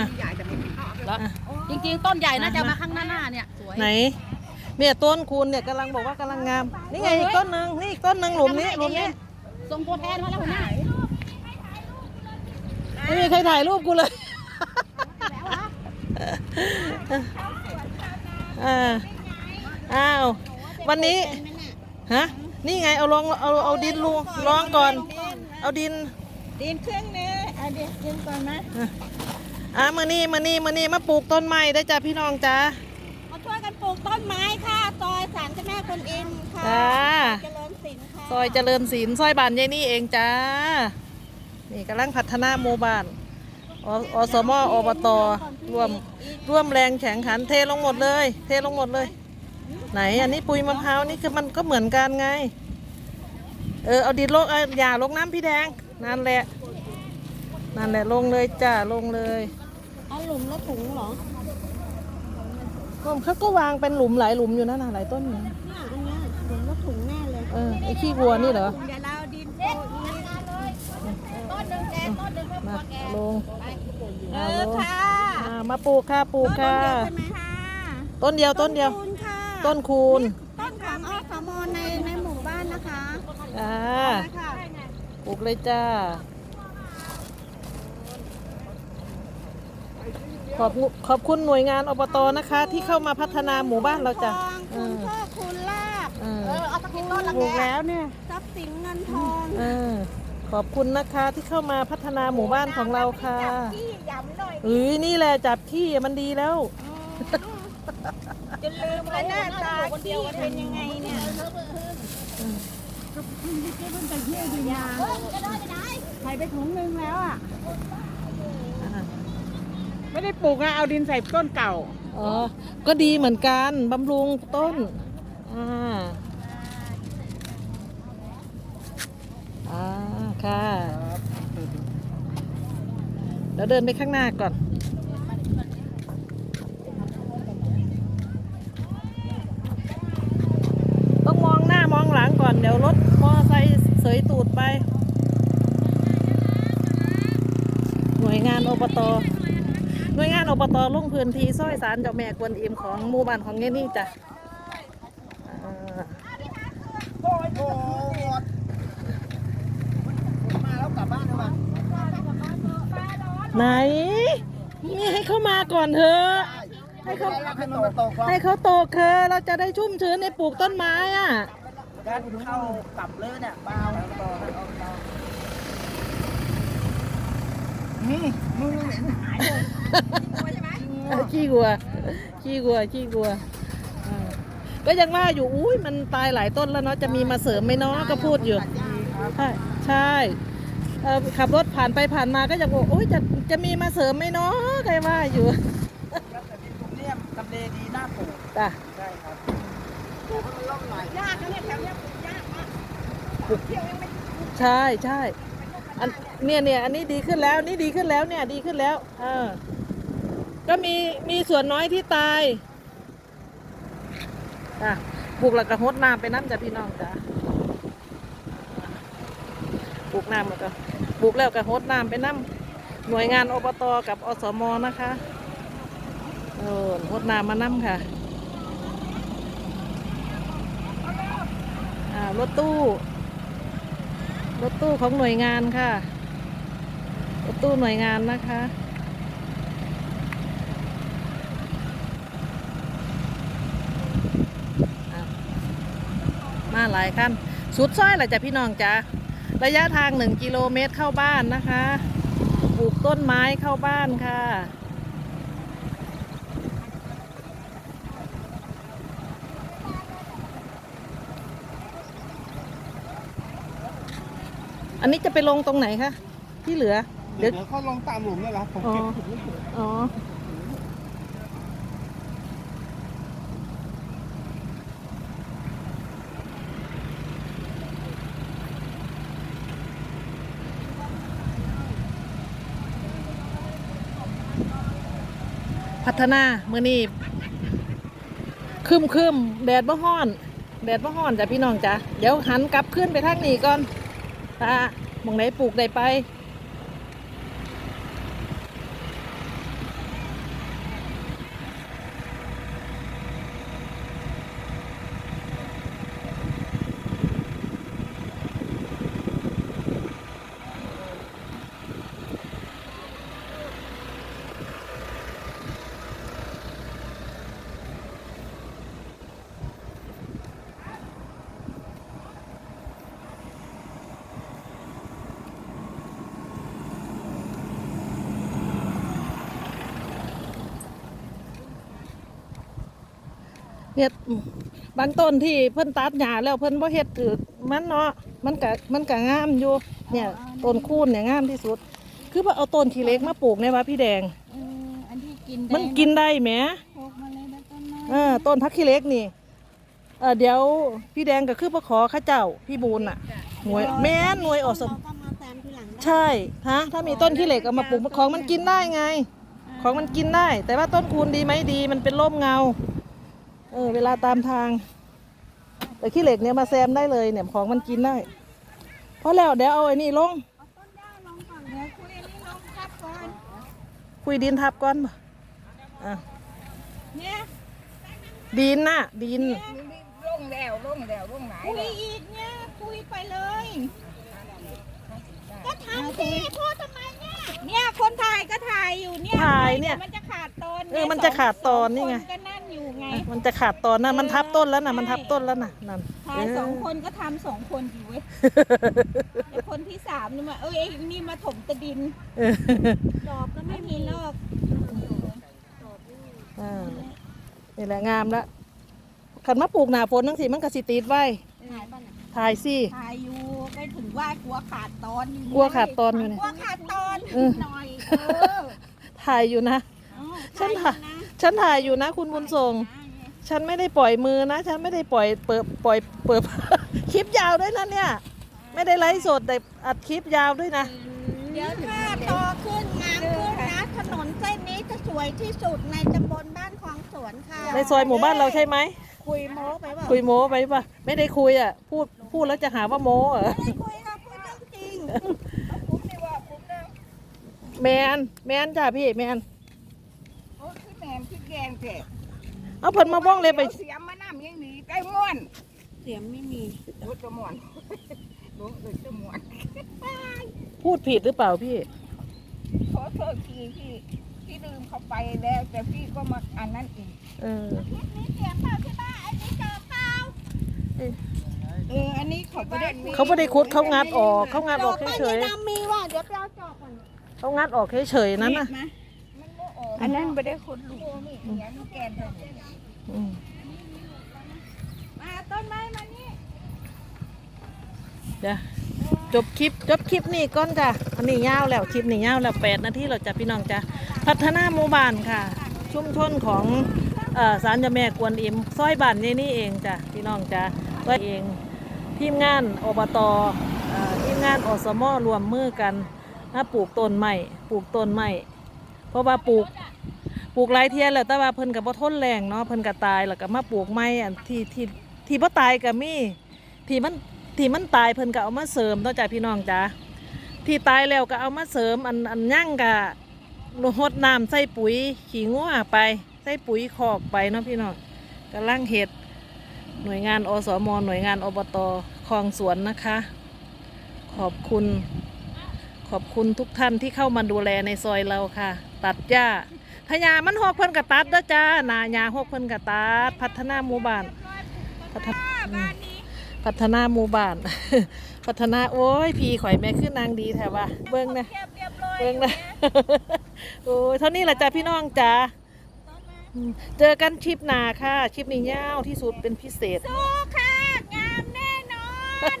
อะใหญ่แต่ไม่มีข้าวแล้วจริงๆ ต้นใหญ่น่าจะอะมาข้างหน้าหน้าเนี่ยสวยไหนเนี่ยต้นคูณเนี่ยกำลังบอกว่ากำลังงาม นี่ไงอีกต้นหนึ่งนี่อีกต้นหนึ่งหลุมนี้หลุมนี้ส่งตัวแทนมาแล้วหัวหน้าไม่มีใครถ่ายรูปกูเลยอ่าอ้าววันนี้ฮะนี่ไงเอาลองเอาเอาดินลงลองก่อน เอาดิน ดินเครื่องนี้เอาดินดินก่อนนะ อะมือนี่มือนี่มือนี่มาปลูกต้นไม้ได้จ้ะพี่น้องจ้ามาช่วยกันปลูกต้นไม้ค่ะซอยสารเจ้าแม่คนอินค่ะจ้าเจริญศิลป์ค่ะซอยเจริญศิลป์ซอยบานยายนี่เองจ้านี่กำลังพัฒนาหมู่บ้านออสมอบตร่วมร่วมแรงแข่งขันเทลงหมดเลย เทลงหมดเลย ไหนอันนี้ปุ๋ยมะพร้าวนี่คือมันก็เหมือนกันไง เออเอาดินลงเอาอย่าลงน้ำพี่แดงนั่นแหละนั่นแหละลงเลยจ้าลงเลยเอา หลุมแล้วถุงเหรอก็เขาก็วางเป็นหลุมหลายหลุมอยู่นั่นน่ะหลายต้นอยู่เนี่ยอันเนี้ยหลุมแล้วถุงแน่เลยเออไอ้ขี้วัวนี่เหรอเดี๋ยวเราเอาดินโปะอย่างนี้ต้นหนึ่งแดงต้นหนึ่งก็มาลงเออค่ะอ่ามาปลูกค่ะปลูกค่ะ ต้นเดียวใช่ไหมคะต้นเดียวต้นเดียว คูณค่ะต้นคูณต้นของอสมในในหมู่บ้านนะคะอ่าค่ะปลูกเลยจ้า ขอบคุณขอบคุณหน่วยงานอบตนะคะ ที่เข้ามาพัฒนาหมู่บ้านเราจ้ะทองคุณพ่อคุณลาบเออเออเอาสักกี่ต้นละปลูแกกแล้วเนี่ยทรัพย์สินเงินทองเออขอบคุณนะคะที่เข้ามาพัฒนาหมู่บ้านของเราค่ะที่ย้ำหน่อยเอ้ยนี่แหละจับขี้มันดีแล้วจะลืมเลยหน้าตาที่เป็นยังไงเนี่ยใส่ไปถุงนึงแล้วอะ ไม่ได้ปลูกอะเอาดินใส่ต้นเก่า อ๋อ ก็ดีเหมือนกันบำรุงต้น อ่า อ่า ค่ะเดี๋ยวเดินไปข้างหน้าก่อน ต้องมองหน้ามองหลังก่อน เดี๋ยวรถมอไซค์เสยตูดไป หน่วยงานอบต หน่วยงานอบตลงพื้นที่ซอยสารเจ้าแม่กวนอิมของหมู่บ้านของเงี้ยนี่จ้ะอ่าโอ้ยโอ้ยมาแล้วกลับบ้านเลยว่ะไหนนี่ให้เข้ามาก่อนเถอะให้เขาให้มันมาตกว่าให้เขาโตเถอะเราจะได้ชุ่มชื้นในปลูกต้นไม้อะการเข้ากลับเลยเนี่ยเบาเบาเบา นี่มึงเห็นหายเลยเออขี้กลัว ขี้กลัว ขี้กลัวอ่าก็ยังว่าอยู่ อุ้ยมันตายหลายต้นแล้วเนาะ จะมีมาเสริมไหมเนาะ ก็พูดอยู่ ใช่ใช่เอ่อขับรถผ่านไปผ่านมาก็จะบอกโอ้ยจะจะมีมาเสริมไหมเนาะใครว่าอยู่ครับแต่ดินตรงเนี้ยทำเลดีน่าปลูกจ้ะใช่ครับปลูกให้มันร่องหน่อยยากนะเนี่ยแถวเนี้ยปลูกยากมากเที่ยวยังไม่ ใช่ใช่ อันเนี่ยเนี่ยอันนี้ดีขึ้นแล้วนี่ดีขึ้นแล้วเนี่ยดีขึ้นแล้วเออก็มีมีส่วนน้อยที่ตายจ้ะปลูกแล้วก็หดน้ำไปน้ำจ้ะพี่น้องจ้ะปลูกน้ำแล้วก็ปลูกแล้วก็หดน้ำไปน้ำหน่วยงานอบตกับอสมนะคะเออหดน้ำมาน้ำค่ะอ่ารถตู้ รถตู้ของหน่วยงานค่ะ รถตู้หน่วยงานนะคะ มาหลายคันสุดซอยแหละจ้ะพี่น้องจ้ะระยะทางหนึ่งกิโลเมตรเข้าบ้านนะคะ ปลูกต้นไม้เข้าบ้านค่ะ อันนี้จะไปลงตรงไหนคะ ที่เหลือ เดี๋เดี๋ยยววเขาลงตามหลุมเลยครับผมอ๋อเก็บถุงไว้เถอะอ๋อ พัฒนาเมื่อนี้คืมคืมๆแดดบ่ฮ้อน แดดบ่ฮ้อนจ้ะพี่น้องจ้ะเดี๋ยวหันกลับขึ้นไปทางนี้ก่อน ตามองไหนปลูกได้ไป เฮ็ดบางต้นที่เพิ่นตัดหญ้าแล้วเพิ่นบ่เฮ็ดถือมันเนาะมันก็มันก็งามอยู่เนี่ยต้นคูนเนี่ยงามที่สุด คือว่าเอาต้นขี้เหล็กมาปลูกในว่าพี่แดง เอออันที่กินมันกินได้แหมพกมาเลยนะต้นไม้เออต้นพักขี้เหล็กนี่เออเดี๋ยวพี่แดงก็คือมาขอข้าเจ้าพี่บูนอะหน่วยแม่นหน่วยอสมก็มาแซมทีหลังได้ใช่ฮะถ้ามีต้นขี้เหล็กเอามาปลูกของมันกินได้ไง ของมันกินได้ แต่ว่าต้นคูณดีไหมดี มันเป็นร่มเงา เออเวลาตามทาง แต่ขี้เหล็กเนี่ยมาแซมได้เลยเนี่ยของมันกินได้เพราะแล้วเดี๋ยวเอาไอ้นี่ลงต้นหญ้าลงก่อนเดี๋ยวคุยอันนี้ลงครับก่อนคุยดินทับก่อนบ่อะเนี่ยดินน่ะ ดินลงแล้วลงแล้วลงไหนคุยอีกเนี่ยคุยไปเลย ก็ทำสิพูดทำไมเนี่ยเนี่ยคนถ่ายก็ถ่ายอยู่เนี่ยถ่ายเนี่ย มันจะขาดตอนเออมันจะขาดตอนนี่ไงสคก็นั่นอยู่ ไงมันจะขาดตอนนั้นมันทับต้นแล้วนะมันทับต้นแล้วนะนั่นถ่ายสองคนก็ทำสองคนอยู่เว้ยแต่คนที่สามนี่มาเอ้ยไอ้นี่มาถมตะดินเออดอกก็ไม่มีลอกอ่านี่แหละงามแล้วขันมาปลูกหนาฝนทั้งสิมันก็สิติดไว้ถ่ายป่ะเนี่ยถ่ายสิถ่ายอยู่ก็ถึงว่ากลัวขาดตอนอยู่กลัวขาดตอนอยู่เนี่ยกลัวขาดตอนเออหน่อยเออถ่ายอยู่นะเอาฉันถ่าถ่ายยอยู่นะ ฉันถ่ายอยู่นะคุณบุญส่ง ฉันไม่ได้ปล่อยมือนะ ฉันไม่ได้ปล่อยเปิดปล่อยเปิด คลิปยาวด้วยนะเนี่ย ไม่ได้ไลฟ์สดแต่อัดคลิปยาวด้วยนะ เดี๋ยวถ้าโตขึ้นงามขึ้นนะถนนเส้นนี้จะสวยที่สุดในตำบลบ้านคลองสวนค่ะในซอยหมู่บ้านเราใช่ไหม คุยโม้ไปเปล่าคุยโม้ไปปะไม่ได้คุยอะ พูดพูดแล้วจะหาว่าโม้เหรอ ไม่ได้คุยค่ะพูดเรื่องจริงผมนี่ว่าผมนะแมนแมนจ้ะพี่แมนโอ้คือแหนม คือแกงเจ็บเอาเพิ่นมาบ้องเลยไป เสียมมาน้ำยังหนีใกล้ม่วนเสียงไม่มีโอ้จะม่วนลงเอ้ยจะม่วนพูดผิดหรือเปล่าพี่ ขอโทษทีพี่พี่ลืมเขาไปแล้ว แต่พี่ก็มาอันนั้นอีกเออมีเสียงเปล่าที่บ้านอันนี้เจอเปล่าเอออันนี้เขาไม่ได้คุยเขาไม่ได้คุดเขางัดออก เขางัดออกเฉยน้ำมีว่ะเดี๋ยวไปเอาจอบก่อนๆเขางัดออกเฉยๆนั่นนะมันบ่ออก อันนั้นไม่ได้คนลูกโอ้นี่เสียงแกนเลยอืมมาต้นไม้มานี่เดี๋ยวจบคลิปจบคลิปนี่ก้อนจ้ะอันนี้ยาวแล้วคลิปนี่ยาวแล้วแปดนาทีเราจะพี่น้องจ้ะพัฒนาหมู่บ้านค่ะ ชุมชนของเอ่อศาลเจ้าแม่กวนอิมซอยบ้านนี่นี่เองจ้ะพี่น้องจ้ะก็เองทีมงานอบตเอ่อทีมงานอสมรวมมือกันมาปลูกต้นไม้ปลูกต้นไม้ เพราะว่าปลูกปลูกหลายเทียแล้วแต่ว่าเพิ่นก็บ่ทนแรงเนาะเพิ่นก็ตายแล้วก็มาปลูกใหม่อันที่ที่ที่บ่ตายก็มีที่มันที่มันตายเพิ่นก็เอามาเสริมเนาะจ้ะพี่น้องจ้ะที่ตายแล้วก็เอามาเสริมอันอันยั่งก็รดน้ำใส่ปุ๋ยขี้งัวไปใส่ปุ๋ยคอกไปเนาะพี่น้องกำลังเฮ็ดหน่วยงานอสมหน่วยงานอบตคลองสวนนะคะ ขอบคุณ ขอบคุณทุกท่านที่เข้ามาดูแลในซอยเราค่ะ ตัดหญ้าถ้ามันหกเพิ่นกะตัดเด้อจ้าหนายาหกเพิ่นกะตัด พัฒนาหมู่บ้าน พัฒอืมพัฒนาหมู่บ้าน พัฒนาโอ้ยพี่ข่อยแม่คือนนางดีแถวว่าเบิ่งนะเบเรียบร้อยเบิ่งนะโอ้ยเท่านี้แหละจ้าพี่น้องจ้าเจอกันชิปหนาค่ะชิปนี้ยาวที่สุดเป็นพิเศษสู้ค่ะงามแน่นอน